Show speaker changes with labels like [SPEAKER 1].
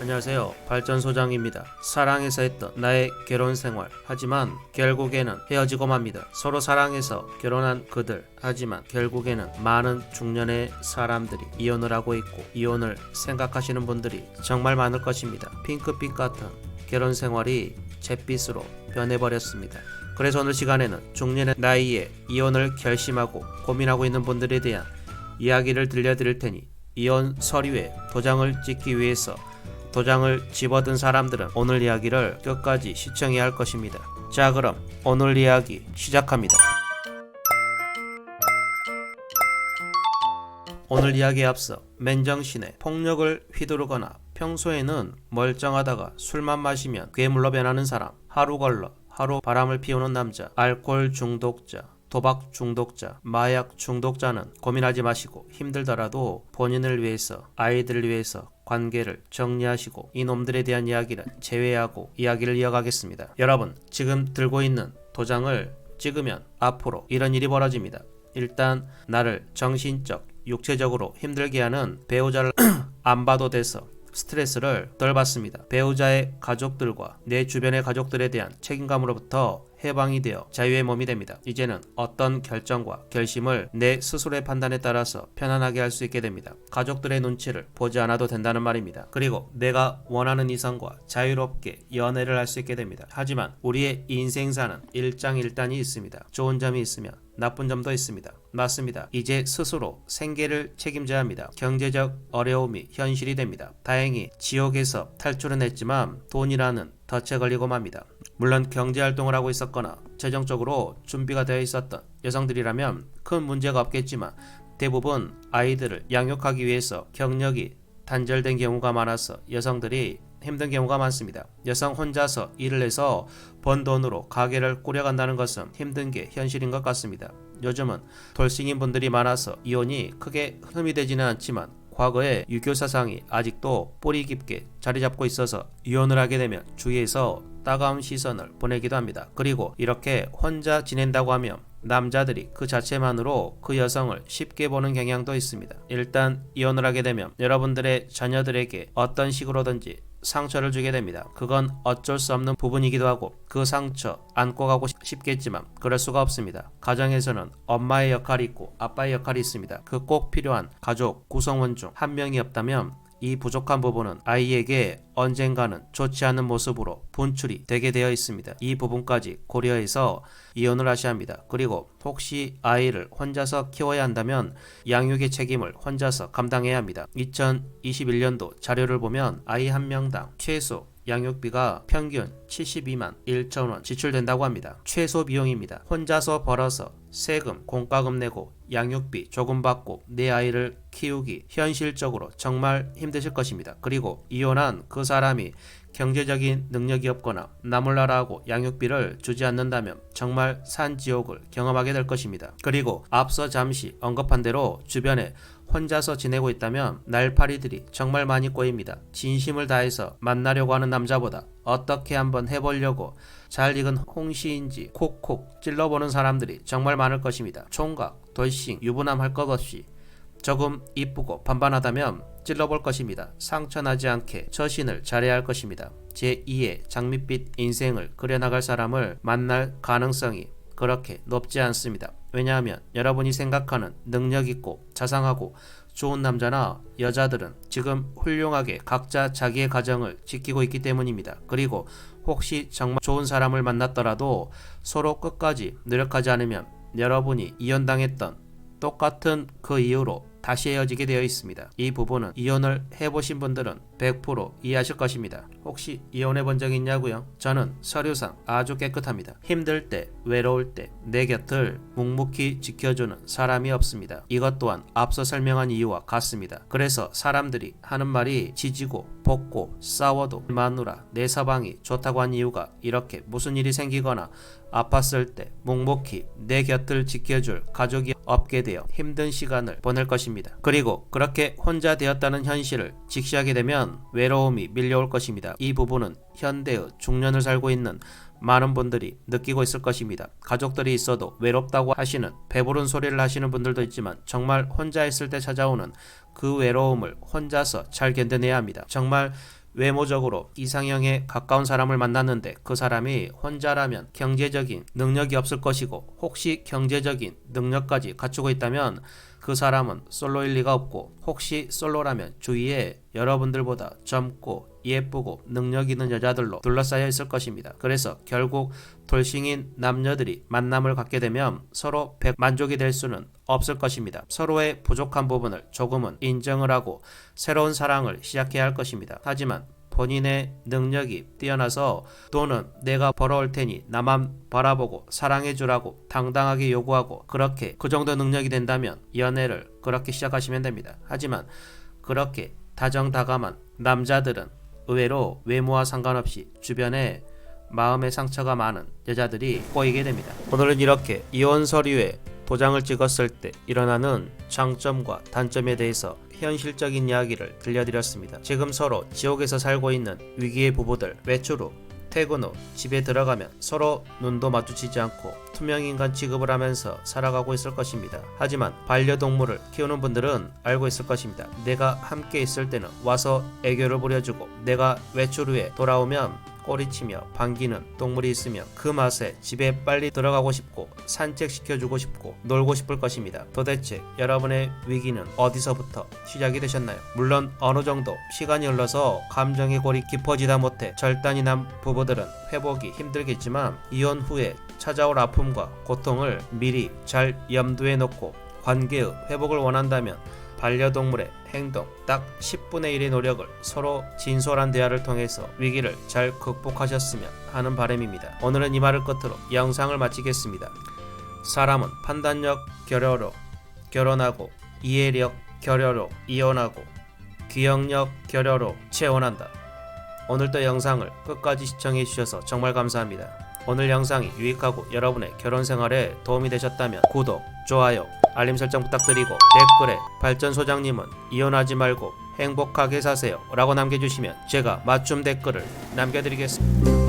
[SPEAKER 1] 안녕하세요. 발전소장입니다. 사랑해서 했던 나의 결혼 생활. 하지만 결국에는 헤어지고 맙니다. 서로 사랑해서 결혼한 그들. 하지만 결국에는 많은 중년의 사람들이 이혼을 하고 있고 이혼을 생각하시는 분들이 정말 많을 것입니다. 핑크빛 같은 결혼 생활이 잿빛으로 변해버렸습니다. 그래서 오늘 시간에는 중년의 나이에 이혼을 결심하고 고민하고 있는 분들에 대한 이야기를 들려드릴 테니 이혼 서류에 도장을 찍기 위해서 도장을 집어든 사람들은 오늘 이야기를 끝까지 시청해야 할 것입니다. 자, 그럼 오늘 이야기 시작합니다. 오늘 이야기에 앞서 맨정신에 폭력을 휘두르거나 평소에는 멀쩡하다가 술만 마시면 괴물로 변하는 사람, 하루 걸러 하루 바람을 피우는 남자, 알코올 중독자, 도박 중독자, 마약 중독자는 고민하지 마시고 힘들더라도 본인을 위해서, 아이들을 위해서 관계를 정리하시고 이놈들에 대한 이야기는 제외하고 이야기를 이어가겠습니다. 여러분, 지금 들고 있는 도장을 찍으면 앞으로 이런 일이 벌어집니다. 일단 나를 정신적, 육체적으로 힘들게 하는 배우자를 안 봐도 돼서 스트레스를 덜 받습니다. 배우자의 가족들과 내 주변의 가족들에 대한 책임감으로부터 해방이 되어 자유의 몸이 됩니다. 이제는 어떤 결정과 결심을 내 스스로의 판단에 따라서 편안하게 할 수 있게 됩니다. 가족들의 눈치를 보지 않아도 된다는 말입니다. 그리고 내가 원하는 이성과 자유롭게 연애를 할 수 있게 됩니다. 하지만 우리의 인생사는 일장일단이 있습니다. 좋은 점이 있으면 나쁜 점도 있습니다. 맞습니다. 이제 스스로 생계를 책임져야 합니다. 경제적 어려움이 현실이 됩니다. 다행히 지옥에서 탈출은 했지만 돈이라는 덫에 걸리고 맙니다. 물론 경제 활동을 하고 있었거나 재정적으로 준비가 되어 있었던 여성들이라면 큰 문제가 없겠지만 대부분 아이들을 양육하기 위해서 경력이 단절된 경우가 많아서 여성들이 힘든 경우가 많습니다. 여성 혼자서 일을 해서 번 돈으로 가게를 꾸려간다는 것은 힘든 게 현실인 것 같습니다. 요즘은 돌싱인 분들이 많아서 이혼이 크게 흠이 되지는 않지만 과거의 유교 사상이 아직도 뿌리 깊게 자리 잡고 있어서 이혼을 하게 되면 주위에서 따가운 시선을 보내기도 합니다. 그리고 이렇게 혼자 지낸다고 하면 남자들이 그 자체만으로 그 여성을 쉽게 보는 경향도 있습니다. 일단 이혼을 하게 되면 여러분들의 자녀들에게 어떤 식으로든지 상처를 주게 됩니다. 그건 어쩔 수 없는 부분이기도 하고 그 상처 안고 가고 싶겠지만 그럴 수가 없습니다. 가정에서는 엄마의 역할이 있고 아빠의 역할이 있습니다. 그 꼭 필요한 가족 구성원 중 한 명이 없다면 이 부족한 부분은 아이에게 언젠가는 좋지 않은 모습으로 분출이 되게 되어 있습니다. 이 부분까지 고려해서 이혼을 하셔야 합니다. 그리고 혹시 아이를 혼자서 키워야 한다면 양육의 책임을 혼자서 감당해야 합니다. 2021년도 자료를 보면 아이 한 명당 최소 양육비가 평균 72만 1천원 지출된다고 합니다. 최소 비용입니다. 혼자서 벌어서 세금, 공과금 내고 양육비 조금 받고 내 아이를 키우기 현실적으로 정말 힘드실 것입니다. 그리고 이혼한 그 사람이 경제적인 능력이 없거나 남을 나라하고 양육비를 주지 않는다면 정말 산지옥을 경험하게 될 것입니다. 그리고 앞서 잠시 언급한 대로 주변에 혼자서 지내고 있다면 날파리들이 정말 많이 꼬입니다. 진심을 다해서 만나려고 하는 남자보다 어떻게 한번 해보려고 잘 익은 홍시인지 콕콕 찔러보는 사람들이 정말 많을 것입니다. 총각, 돌싱, 유부남 할 것 없이 조금 이쁘고 반반하다면 찔러볼 것입니다. 상처나지 않게 처신을 잘해야 할 것입니다. 제2의 장밋빛 인생을 그려나갈 사람을 만날 가능성이 그렇게 높지 않습니다. 왜냐하면 여러분이 생각하는 능력 있고 자상하고 좋은 남자나 여자들은 지금 훌륭하게 각자 자기의 가정을 지키고 있기 때문입니다. 그리고 혹시 정말 좋은 사람을 만났더라도 서로 끝까지 노력하지 않으면 여러분이 이혼당했던 똑같은 그 이유로 다시 헤어지게 되어 있습니다. 이 부분은 이혼을 해보신 분들은 100% 이해하실 것입니다. 혹시 이혼해 본 적 있냐고요? 저는 서류상 아주 깨끗합니다. 힘들 때, 외로울 때 내 곁을 묵묵히 지켜주는 사람이 없습니다. 이것 또한 앞서 설명한 이유와 같습니다. 그래서 사람들이 하는 말이 지지고 볶고 싸워도 마누라 내 서방이 좋다고 한 이유가 이렇게 무슨 일이 생기거나 아팠을 때 묵묵히 내 곁을 지켜줄 가족이 없게 되어 힘든 시간을 보낼 것입니다. 그리고 그렇게 혼자 되었다는 현실을 직시하게 되면 외로움이 밀려올 것입니다. 이 부분은 현대의 중년을 살고 있는 많은 분들이 느끼고 있을 것입니다. 가족들이 있어도 외롭다고 하시는 배부른 소리를 하시는 분들도 있지만 정말 혼자 있을 때 찾아오는 그 외로움을 혼자서 잘 견뎌내야 합니다. 정말 외모적으로 이상형에 가까운 사람을 만났는데 그 사람이 혼자라면 경제적인 능력이 없을 것이고 혹시 경제적인 능력까지 갖추고 있다면 그 사람은 솔로일 리가 없고 혹시 솔로라면 주위에 여러분들보다 젊고 예쁘고 능력 있는 여자들로 둘러싸여 있을 것입니다. 그래서 결국 돌싱인 남녀들이 만남을 갖게 되면 서로 백 만족이 될 수는 없을 것입니다. 서로의 부족한 부분을 조금은 인정을 하고 새로운 사랑을 시작해야 할 것입니다. 하지만 본인의 능력이 뛰어나서 돈은 내가 벌어올 테니 나만 바라보고 사랑해주라고 당당하게 요구하고 그렇게 그 정도 능력이 된다면 연애를 그렇게 시작하시면 됩니다. 하지만 그렇게 다정다감한 남자들은 의외로 외모와 상관없이 주변에 마음의 상처가 많은 여자들이 꼬이게 됩니다. 오늘은 이렇게 이혼 서류에 도장을 찍었을 때 일어나는 장점과 단점에 대해서 현실적인 이야기를 들려드렸습니다. 지금 서로 지옥에서 살고 있는 위기의 부부들 외출 후 퇴근 후 집에 들어가면 서로 눈도 마주치지 않고 투명인간 취급을 하면서 살아가고 있을 것입니다. 하지만 반려동물을 키우는 분들은 알고 있을 것입니다. 내가 함께 있을 때는 와서 애교를 부려주고 내가 외출 후에 돌아오면 꼬리치며 반기는 동물이 있으면 그 맛에 집에 빨리 들어가고 싶고 산책시켜주고 싶고 놀고 싶을 것입니다. 도대체 여러분의 위기는 어디서부터 시작이 되셨나요? 물론 어느 정도 시간이 흘러서 감정의 골이 깊어지다 못해 절단이 난 부부들은 회복이 힘들겠지만 이혼 후에 찾아올 아픔과 고통을 미리 잘 염두에 놓고 관계의 회복을 원한다면 반려동물의 행동 딱 10분의 1의 노력을 서로 진솔한 대화를 통해서 위기를 잘 극복하셨으면 하는 바람입니다. 오늘은 이 말을 끝으로 영상을 마치겠습니다. 사람은 판단력 결여로 결혼하고 이해력 결여로 이혼하고 기억력 결여로 재혼한다. 오늘도 영상을 끝까지 시청해 주셔서 정말 감사합니다. 오늘 영상이 유익하고 여러분의 결혼 생활에 도움이 되셨다면 구독, 좋아요, 알림 설정 부탁드리고 댓글에 발전 소장님은 이혼하지 말고 행복하게 사세요 라고 남겨주시면 제가 맞춤 댓글을 남겨드리겠습니다.